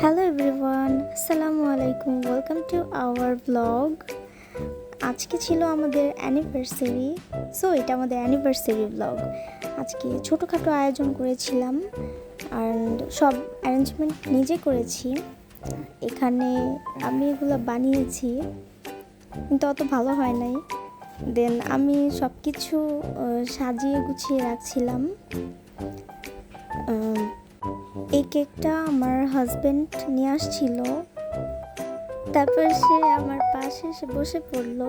Hello everyone আসসালামু আলাইকুম welcome to our blog আজকে ছিল আমাদের অ্যানিভার্সারি সো এটা আমাদের অ্যানিভার্সারি ব্লগ আজকে ছোটোখাটো আয়োজন করেছিলাম অ্যান্ড সব অ্যারেঞ্জমেন্ট নিজে করেছি। এখানে আমি এগুলো বানিয়েছি, কিন্তু অত ভালো হয় নাই। দেন আমি সব কিছু সাজিয়ে গুছিয়ে রাখছিলাম। এই কেকটা আমার হাজবেন্ড নিয়ে আসছিল। তারপর সে আমার পাশে এসে বসে পড়ল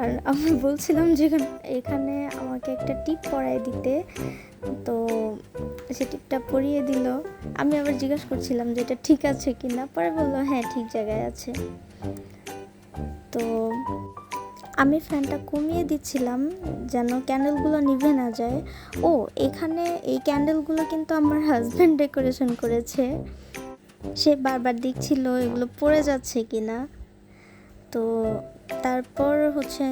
আর আমি বলছিলাম যে এখানে আমাকে একটা টিপ পরাই দিতে। তো সে টিপটা পরিয়ে দিল। আমি আবার জিজ্ঞাসা করছিলাম যে এটা ঠিক আছে কি না পরে বলল হ্যাঁ ঠিক জায়গায় আছে। তো আমি ফ্যানটা কমিয়ে দিচ্ছিলাম যেন ক্যান্ডেলগুলো নিভে না যায়। ও, এখানে এই ক্যান্ডেলগুলো কিন্তু আমার হাজব্যান্ড ডেকোরেশন করেছে। সে বারবার দেখছিল এগুলো পড়ে যাচ্ছে কি না তো তারপর হচ্ছে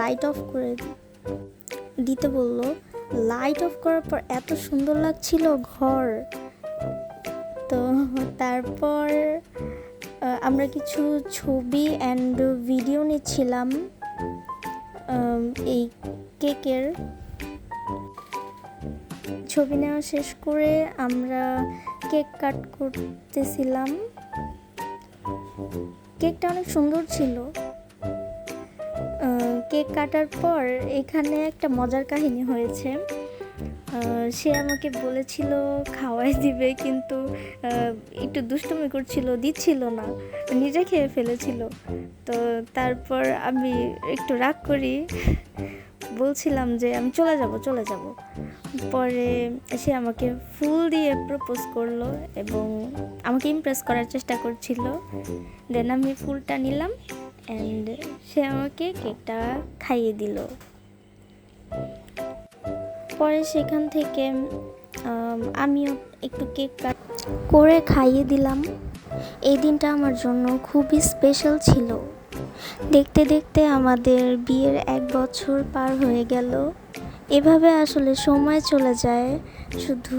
লাইট অফ করে দিতে বলল লাইট অফ করার পর এত সুন্দর লাগছিল ঘর। তো তারপর আমরা কিছু ছবি অ্যান্ড ভিডিও নিচ্ছিলাম। এই কেকের ছবি নেওয়া শেষ করে আমরা কেক কাট করতেছিলাম। কেকটা অনেক সুন্দর ছিল। কেক কাটার পর এখানে একটা মজার কাহিনী হয়েছে। সে আমাকে বলেছিল, খাওয়াই দিবে, কিন্তু একটু দুষ্টুমি করছিল, দিচ্ছিল না, নিজে খেয়ে ফেলেছিল। তো তারপর আমি একটু রাগ করি, বলছিলাম যে, আমি চলে যাব চলে যাব। পরে সে আমাকে ফুল দিয়ে প্রপোজ করল এবং আমাকে ইমপ্রেস করার চেষ্টা করছিল। দেন আমি ফুলটা নিলাম অ্যান্ড সে আমাকে কেকটা খাইয়ে দিল। পরে সেখান থেকে আমিও একটু কেক কাট করে খাইয়ে দিলাম। এই দিনটা আমার জন্য খুবই স্পেশাল ছিল। দেখতে দেখতে আমাদের বিয়ের এক বছর পার হয়ে গেল। এভাবে আসলে সময় চলে যায়। শুধু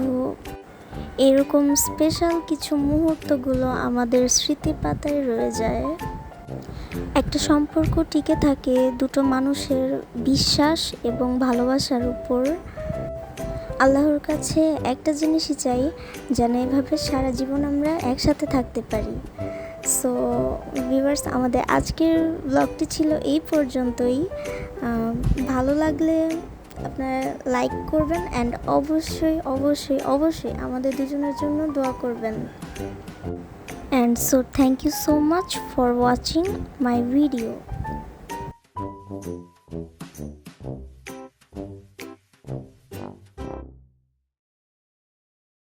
এরকম স্পেশাল কিছু মুহূর্তগুলো আমাদের স্মৃতি পাতায় রয়ে যায়। একটা সম্পর্ক টিকে থাকে দুটো মানুষের বিশ্বাস এবং ভালোবাসার উপর। আল্লাহর কাছে একটা জিনিসই চাই, যেন এভাবে সারা জীবন আমরা একসাথে থাকতে পারি। সো ভিউয়ার্স আমাদের আজকের ব্লগটি ছিল এই পর্যন্তই। ভালো লাগলে আপনারা লাইক করবেন অ্যান্ড অবশ্যই অবশ্যই অবশ্যই আমাদের দুজনের জন্য দোয়া করবেন। And so thank you so much for watching my video